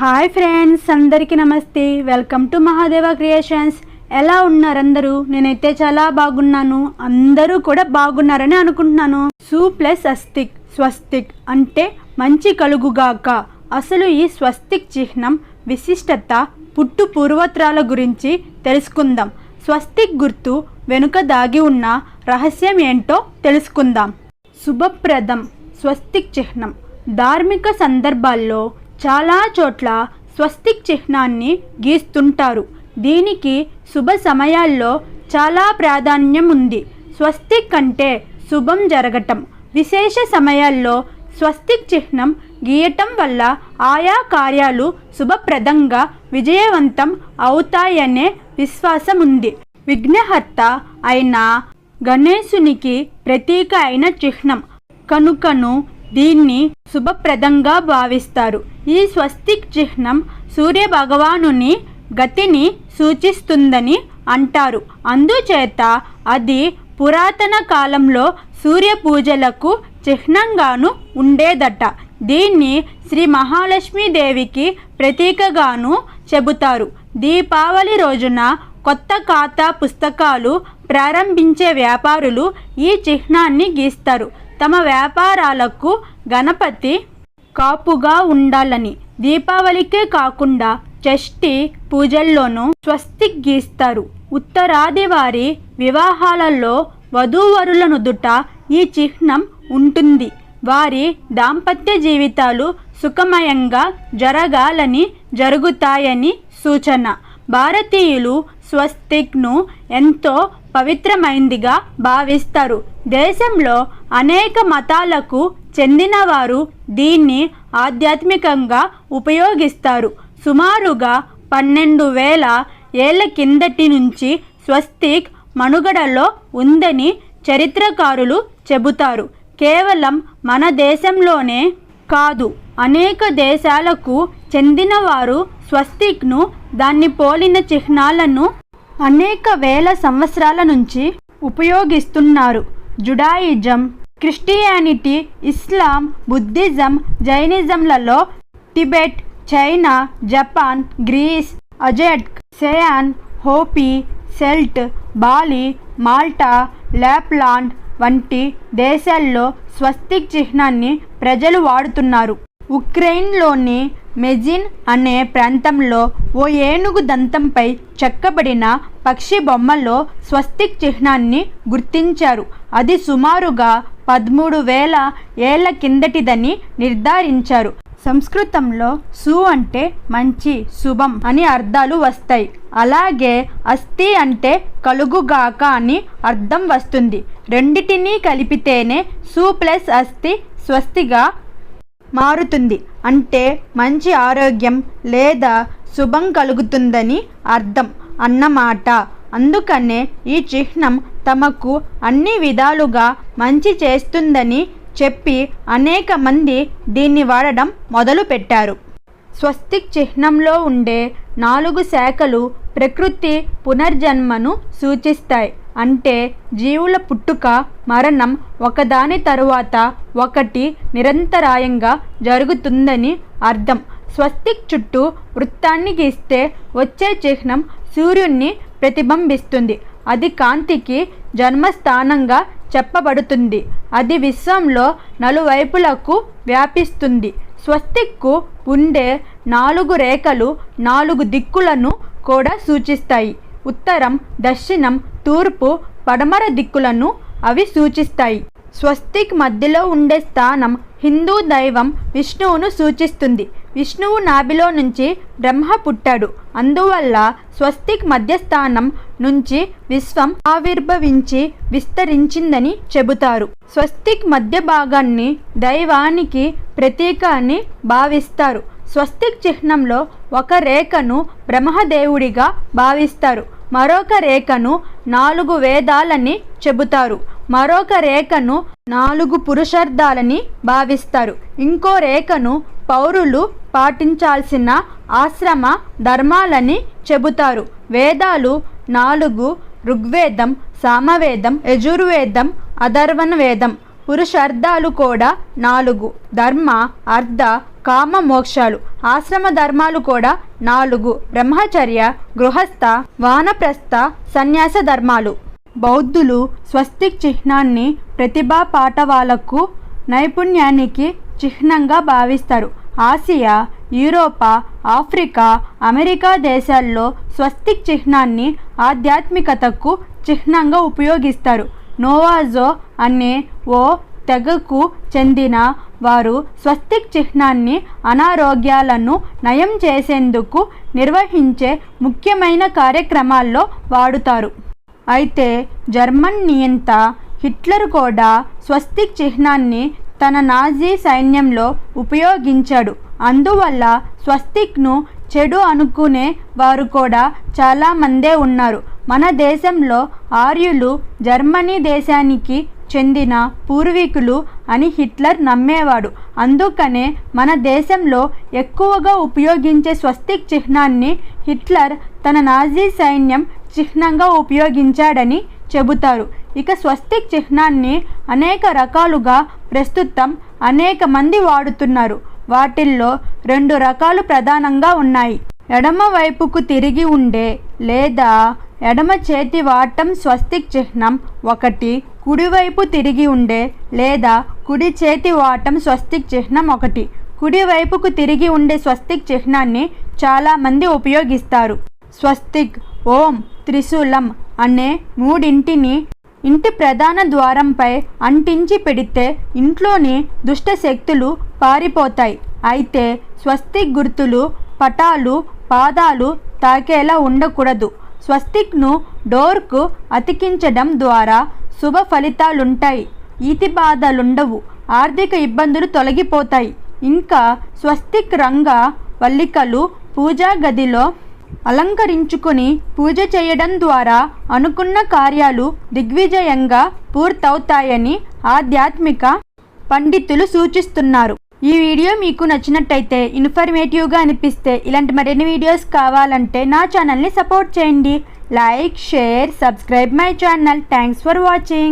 Hi friends అందరికీ నమస్తే. Welcome to Mahadeva creations ఎలా ఉన్నారు అందరూ నేనైతే చాలా బాగున్నాను. అందరూ కూడా బాగున్నారని అనుకుంటున్నాను. సు ప్లస్ అస్తిక్ స్వస్తిక్ అంటే మంచి కలుగుగాక. అసలు ఈ స్వస్తిక్ చిహ్నం విశిష్టత పుట్టు పూర్వత్రాల గురించి తెలుసుకుందాం. స్వస్తిక్ గుర్తు వెనుక దాగి ఉన్న రహస్యం ఏంటో తెలుసుకుందాం. శుభప్రదం స్వస్తిక్ చిహ్నం. ధార్మిక సందర్భాల్లో చాలా చోట్ల స్వస్తిక్ చిహ్నాన్ని గీస్తుంటారు. దీనికి శుభ సమయాల్లో చాలా ప్రాధాన్యం ఉంది స్వస్తిక్ అంటే శుభం జరగటం. విశేష సమయాల్లో స్వస్తిక్ చిహ్నం గీయటం వల్ల ఆయా కార్యాలు శుభప్రదంగా విజయవంతం అవుతాయనే విశ్వాసం ఉంది విఘ్నహర్త అయిన గణేశునికి ప్రతీక అయిన చిహ్నం. కనుకను దీన్ని శుభప్రదంగా భావిస్తారు. ఈ స్వస్తిక్ చిహ్నం సూర్య భగవానుని గతిని సూచిస్తుందని అంటారు. అందుచేత అది పురాతన కాలంలో సూర్య పూజలకు చిహ్నంగాను ఉండేదట. దీన్ని శ్రీ మహాలక్ష్మీదేవికి ప్రతీకగాను చెబుతారు. దీపావళి రోజున కొత్త ఖాతా పుస్తకాలు ప్రారంభించే వ్యాపారులు ఈ చిహ్నాన్ని గీస్తారు. తమ వ్యాపారాలకు గణపతి కాపుగా ఉండాలని. దీపావళికే కాకుండా షష్ఠి పూజల్లోనూ స్వస్తిక్ గీస్తారు. ఉత్తరాది వారి వివాహాలలో వధూవరుల నుదుట ఈ చిహ్నం ఉంటుంది. వారి దాంపత్య జీవితాలు సుఖమయంగా జరగాలని జరుగుతాయని సూచన. భారతీయులు స్వస్తిక్ను ఎంతో పవిత్రమైందిగా భావిస్తారు. దేశంలో అనేక మతాలకు చెందినవారు దీన్ని ఆధ్యాత్మికంగా ఉపయోగిస్తారు. సుమారుగా పన్నెండు వేల ఏళ్ళ కిందటి నుంచి స్వస్తిక్ మనుగడలో ఉందని చరిత్రకారులు చెబుతారు. కేవలం మన దేశంలోనే కాదు అనేక దేశాలకు చెందినవారు స్వస్తిక్ను దాన్ని పోలిన చిహ్నాలను అనేక వేల సంవత్సరాల నుంచి ఉపయోగిస్తున్నారు. Judaism Christianity Islam Buddhism జైనిజంలలో Tibet China Japan Greece Aztec సెయాన్ Hopi Celt Bali Malta Lapland వంటి దేశాల్లో స్వస్తిక్ చిహ్నాన్ని ప్రజలు వాడుతున్నారు. ఉక్రెయిన్లోని మెజిన్ అనే ప్రాంతంలో ఓ ఏనుగు దంతంపై చెక్కబడిన పక్షి బొమ్మలో స్వస్తిక్ చిహ్నాన్ని గుర్తించారు. అది సుమారుగా పదమూడు వేల ఏళ్ళ కిందటిదని నిర్ధారించారు. సంస్కృతంలో సు అంటే మంచి శుభం అని అర్థాలు వస్తాయి. అలాగే అస్థి అంటే కలుగుగాక అని అర్థం వస్తుంది. రెండిటినీ కలిపితేనే సు ప్లస్ అస్థి స్వస్తిగా మారుతుంది. అంటే మంచి ఆరోగ్యం లేదా శుభం కలుగుతుందని అర్థం అన్నమాట. అందుకనే ఈ చిహ్నం తమకు అన్ని విధాలుగా మంచి చేస్తుందని చెప్పి అనేక మంది దీన్ని వాడడం మొదలుపెట్టారు స్వస్తిక్ చిహ్నంలో ఉండే నాలుగు శాఖలు ప్రకృతి పునర్జన్మను సూచిస్తాయి. అంటే జీవుల పుట్టుక మరణం ఒకదాని తరువాత ఒకటి నిరంతరాయంగా జరుగుతుందని అర్థం. స్వస్తిక్ చుట్టూ వృత్తాన్ని గీస్తే వచ్చే చిహ్నం సూర్యుణ్ణి ప్రతిబింబిస్తుంది. అది కాంతికి జన్మస్థానంగా చెప్పబడుతుంది. అది విశ్వంలో నలువైపులకు వ్యాపిస్తుంది. స్వస్తిక్కు ఉండే నాలుగు రేఖలు నాలుగు దిక్కులను కూడా సూచిస్తాయి. ఉత్తరం దక్షిణం తూర్పు పడమర దిక్కులను అవి సూచిస్తాయి. స్వస్తిక్ మధ్యలో ఉండే స్థానం హిందూ దైవం విష్ణువును సూచిస్తుంది. విష్ణువు నాభిలో నుంచి బ్రహ్మ పుట్టాడు. అందువల్ల స్వస్తిక్ మధ్యస్థానం నుంచి విశ్వం ఆవిర్భవించి విస్తరించిందని చెబుతారు. స్వస్తిక్ మధ్య భాగాన్ని దైవానికి ప్రతీక అని భావిస్తారు. స్వస్తిక్ చిహ్నంలో ఒక రేఖను బ్రహ్మదేవుడిగా భావిస్తారు. మరొక రేఖను నాలుగు వేదాలని చెబుతారు. మరొక రేఖను నాలుగు పురుషార్థాలని భావిస్తారు. ఇంకో రేఖను పౌరులు పాటించాల్సిన ఆశ్రమ ధర్మాలని చెబుతారు. వేదాలు నాలుగు ఋగ్వేదం సామవేదం యజుర్వేదం అధర్వణ వేదం పురుషార్థాలు కూడా నాలుగు. ధర్మ అర్ధ కామ మోక్షాలు. ఆశ్రమ ధర్మాలు కూడా నాలుగు. బ్రహ్మచర్య గృహస్థ వానప్రస్థ సన్యాస ధర్మాలు. బౌద్ధులు స్వస్తిక్ చిహ్నాన్ని ప్రతిభా పాఠవాలకు నైపుణ్యానికి చిహ్నంగా భావిస్తారు. ఆసియా యూరోపా ఆఫ్రికా అమెరికా దేశాల్లో స్వస్తిక్ చిహ్నాన్ని ఆధ్యాత్మికతకు చిహ్నంగా ఉపయోగిస్తారు. నోవాజో అనే ఓ తెగకు చెందిన వారు స్వస్తిక్ చిహ్నాన్ని అనారోగ్యాలను నయం చేసేందుకు నిర్వహించే ముఖ్యమైన కార్యక్రమాల్లో వాడుతారు. అయితే జర్మన్ నియంత హిట్లర్ కూడా స్వస్తిక్ చిహ్నాన్ని తన నాజీ సైన్యంలో ఉపయోగించాడు. అందువల్ల స్వస్తిక్ను చెడు అనుకునే వారు కూడా చాలామందే ఉన్నారు. మన దేశంలో ఆర్యులు జర్మనీ దేశానికి చెందిన పూర్వీకులు అని హిట్లర్ నమ్మేవాడు. అందుకనే మన దేశంలో ఎక్కువగా ఉపయోగించే స్వస్తిక్ చిహ్నాన్ని హిట్లర్ తన నాజీ సైన్యం చిహ్నంగా ఉపయోగించాడని చెబుతారు. ఇక స్వస్తిక్ చిహ్నాన్ని అనేక రకాలుగా ప్రస్తుతం అనేక మంది వాడుతున్నారు. వాటిల్లో రెండు రకాలు ప్రధానంగా ఉన్నాయి. ఎడమ వైపుకు తిరిగి ఉండే లేదా ఎడమ చేతి వాటం స్వస్తిక్ చిహ్నం ఒకటి కుడివైపు తిరిగి ఉండే లేదా కుడి చేతి వాటం స్వస్తిక్ చిహ్నం ఒకటి. కుడివైపుకు తిరిగి ఉండే స్వస్తిక్ చిహ్నాన్ని చాలామంది ఉపయోగిస్తారు. స్వస్తిక్ ఓం త్రిశూలం అనే మూడింటిని ఇంటి ప్రధాన ద్వారంపై అంటించి పెడితే ఇంట్లోని దుష్ట శక్తులు పారిపోతాయి. అయితే స్వస్తిక్ గుర్తులు పటాలు పాదాలు తాకేలా ఉండకూడదు. స్వస్తిక్ను డోర్కు అతికించడం ద్వారా శుభ ఫలితాలుంటాయి. ఈతి బాధలుండవు. ఆర్థిక ఇబ్బందులు తొలగిపోతాయి. ఇంకా స్వస్తిక్ రంగ వల్లికలు పూజా గదిలో అలంకరించుకొని పూజ చేయడం ద్వారా అనుకున్న కార్యాలు దిగ్విజయంగా పూర్తవుతాయని ఆధ్యాత్మిక పండితులు సూచిస్తున్నారు. ఈ వీడియో మీకు నచ్చినట్టయితే ఇన్ఫర్మేటివ్గా అనిపిస్తే ఇలాంటి మరిన్ని వీడియోస్ కావాలంటే నా ఛానల్ని సపోర్ట్ చేయండి. Like share subscribe my channel. Thanks for watching